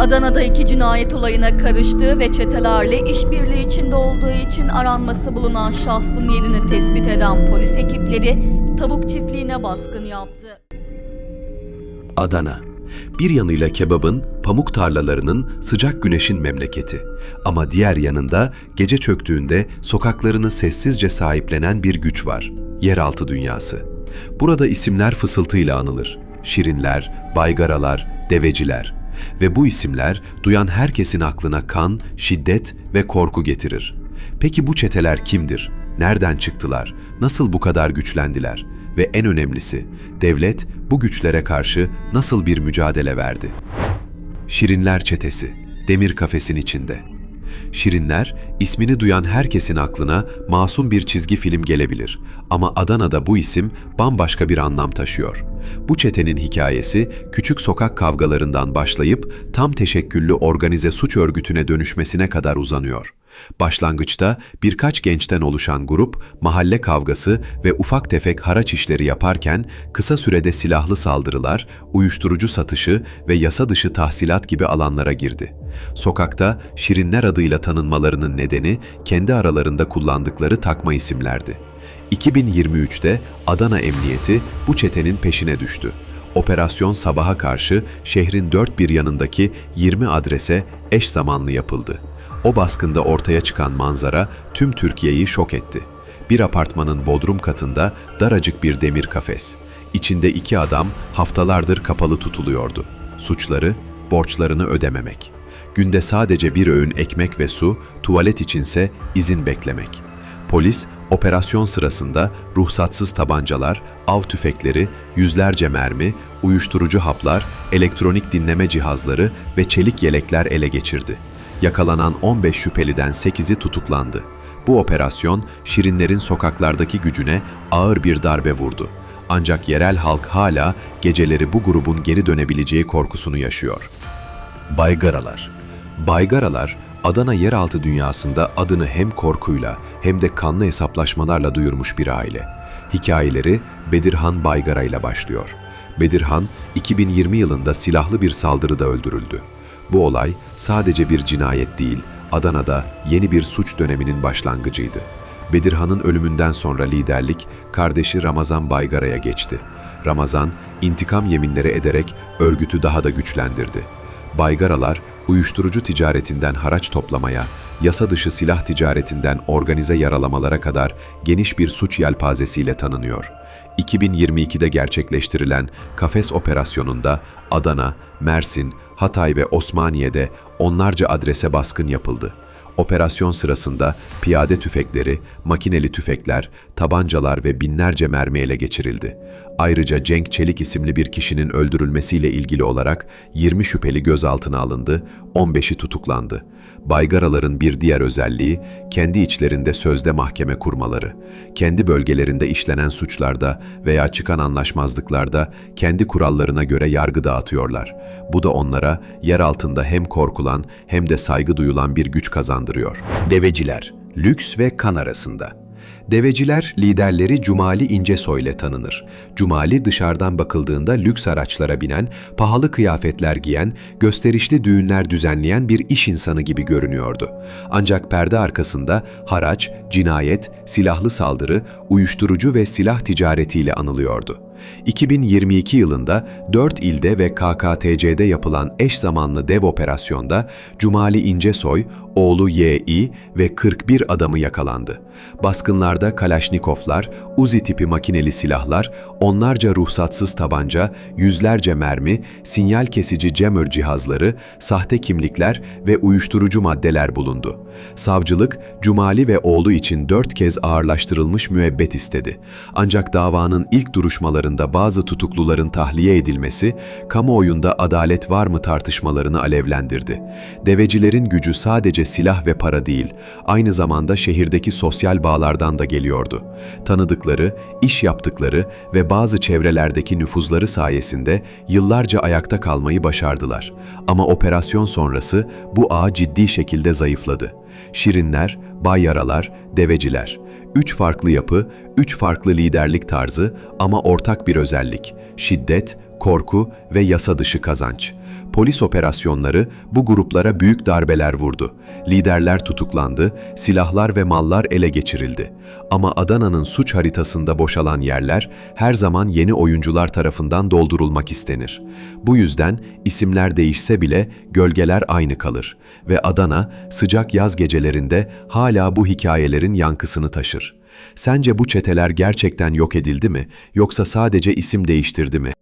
Adana'da iki cinayet olayına karıştığı ve çetelerle işbirliği içinde olduğu için aranması bulunan şahsın yerini tespit eden polis ekipleri tavuk çiftliğine baskın yaptı. Adana. Bir yanıyla kebabın, pamuk tarlalarının, sıcak güneşin memleketi. Ama diğer yanında gece çöktüğünde sokaklarını sessizce sahiplenen bir güç var. Yeraltı dünyası. Burada isimler fısıltıyla anılır. Şirinler, baygaralar, deveciler. Ve bu isimler duyan herkesin aklına kan, şiddet ve korku getirir. Peki bu çeteler kimdir? Nereden çıktılar? Nasıl bu kadar güçlendiler? Ve en önemlisi, devlet bu güçlere karşı nasıl bir mücadele verdi? Şirinler Çetesi, demir kafesin içinde. Şirinler, ismini duyan herkesin aklına masum bir çizgi film gelebilir. Ama Adana'da bu isim bambaşka bir anlam taşıyor. Bu çetenin hikayesi küçük sokak kavgalarından başlayıp tam teşekküllü organize suç örgütüne dönüşmesine kadar uzanıyor. Başlangıçta birkaç gençten oluşan grup mahalle kavgası ve ufak tefek haraç işleri yaparken kısa sürede silahlı saldırılar, uyuşturucu satışı ve yasa dışı tahsilat gibi alanlara girdi. Sokakta Şirinler adıyla tanınmalarının nedeni kendi aralarında kullandıkları takma isimlerdi. 2023'te Adana Emniyeti bu çetenin peşine düştü. Operasyon sabaha karşı şehrin dört bir yanındaki 20 adrese eş zamanlı yapıldı. O baskında ortaya çıkan manzara tüm Türkiye'yi şok etti. Bir apartmanın bodrum katında daracık bir demir kafes. İçinde iki adam haftalardır kapalı tutuluyordu. Suçları, borçlarını ödememek. Günde sadece bir öğün ekmek ve su, tuvalet içinse izin beklemek. Polis, operasyon sırasında ruhsatsız tabancalar, av tüfekleri, yüzlerce mermi, uyuşturucu haplar, elektronik dinleme cihazları ve çelik yelekler ele geçirdi. Yakalanan 15 şüpheliden 8'i tutuklandı. Bu operasyon Şirinlerin sokaklardaki gücüne ağır bir darbe vurdu. Ancak yerel halk hala geceleri bu grubun geri dönebileceği korkusunu yaşıyor. Baygaralar Baygaralar, Adana yeraltı dünyasında adını hem korkuyla hem de kanlı hesaplaşmalarla duyurmuş bir aile. Hikayeleri Bedirhan Baygara ile başlıyor. Bedirhan, 2020 yılında silahlı bir saldırıda öldürüldü. Bu olay sadece bir cinayet değil, Adana'da yeni bir suç döneminin başlangıcıydı. Bedirhan'ın ölümünden sonra liderlik kardeşi Ramazan Baygara'ya geçti. Ramazan, intikam yeminleri ederek örgütü daha da güçlendirdi. Baygaralar, uyuşturucu ticaretinden haraç toplamaya, yasa dışı silah ticaretinden organize yaralamalara kadar geniş bir suç yelpazesiyle tanınıyor. 2022'de gerçekleştirilen Kafes operasyonunda Adana, Mersin, Hatay ve Osmaniye'de onlarca adrese baskın yapıldı. Operasyon sırasında piyade tüfekleri, makineli tüfekler, tabancalar ve binlerce mermi ele geçirildi. Ayrıca Cenk Çelik isimli bir kişinin öldürülmesiyle ilgili olarak 20 şüpheli gözaltına alındı, 15'i tutuklandı. Baygaraların bir diğer özelliği kendi içlerinde sözde mahkeme kurmaları. Kendi bölgelerinde işlenen suçlarda veya çıkan anlaşmazlıklarda kendi kurallarına göre yargı dağıtıyorlar. Bu da onlara yer altında hem korkulan hem de saygı duyulan bir güç kazandırıyor. Deveciler, lüks ve kan arasında. Deveciler liderleri Cumali İncesoy ile tanınır. Cumali dışarıdan bakıldığında lüks araçlara binen, pahalı kıyafetler giyen, gösterişli düğünler düzenleyen bir iş insanı gibi görünüyordu. Ancak perde arkasında haraç, cinayet, silahlı saldırı, uyuşturucu ve silah ticaretiyle anılıyordu. 2022 yılında 4 ilde ve KKTC'de yapılan eş zamanlı dev operasyonda Cumali İncesoy, oğlu Y.İ. ve 41 adamı yakalandı. Baskınlarda Kalaşnikovlar, Uzi tipi makineli silahlar, onlarca ruhsatsız tabanca, yüzlerce mermi, sinyal kesici jammer cihazları, sahte kimlikler ve uyuşturucu maddeler bulundu. Savcılık, Cumali ve oğlu için dört kez ağırlaştırılmış müebbet istedi. Ancak davanın ilk duruşmalarında bazı tutukluların tahliye edilmesi, kamuoyunda adalet var mı tartışmalarını alevlendirdi. Devecilerin gücü sadece silah ve para değil, aynı zamanda şehirdeki sosyal bağlardan da geliyordu. Tanıdıkları, iş yaptıkları ve bazı çevrelerdeki nüfuzları sayesinde yıllarca ayakta kalmayı başardılar. Ama operasyon sonrası bu ağ ciddi şekilde zayıfladı. Şirinler, bayyaralar, deveciler. Üç farklı yapı, üç farklı liderlik tarzı ama ortak bir özellik, şiddet, korku ve yasa dışı kazanç. Polis operasyonları bu gruplara büyük darbeler vurdu. Liderler tutuklandı, silahlar ve mallar ele geçirildi. Ama Adana'nın suç haritasında boşalan yerler her zaman yeni oyuncular tarafından doldurulmak istenir. Bu yüzden isimler değişse bile gölgeler aynı kalır ve Adana sıcak yaz gecelerinde hala bu hikayelerin yankısını taşır. Sence bu çeteler gerçekten yok edildi mi yoksa sadece isim değiştirdi mi?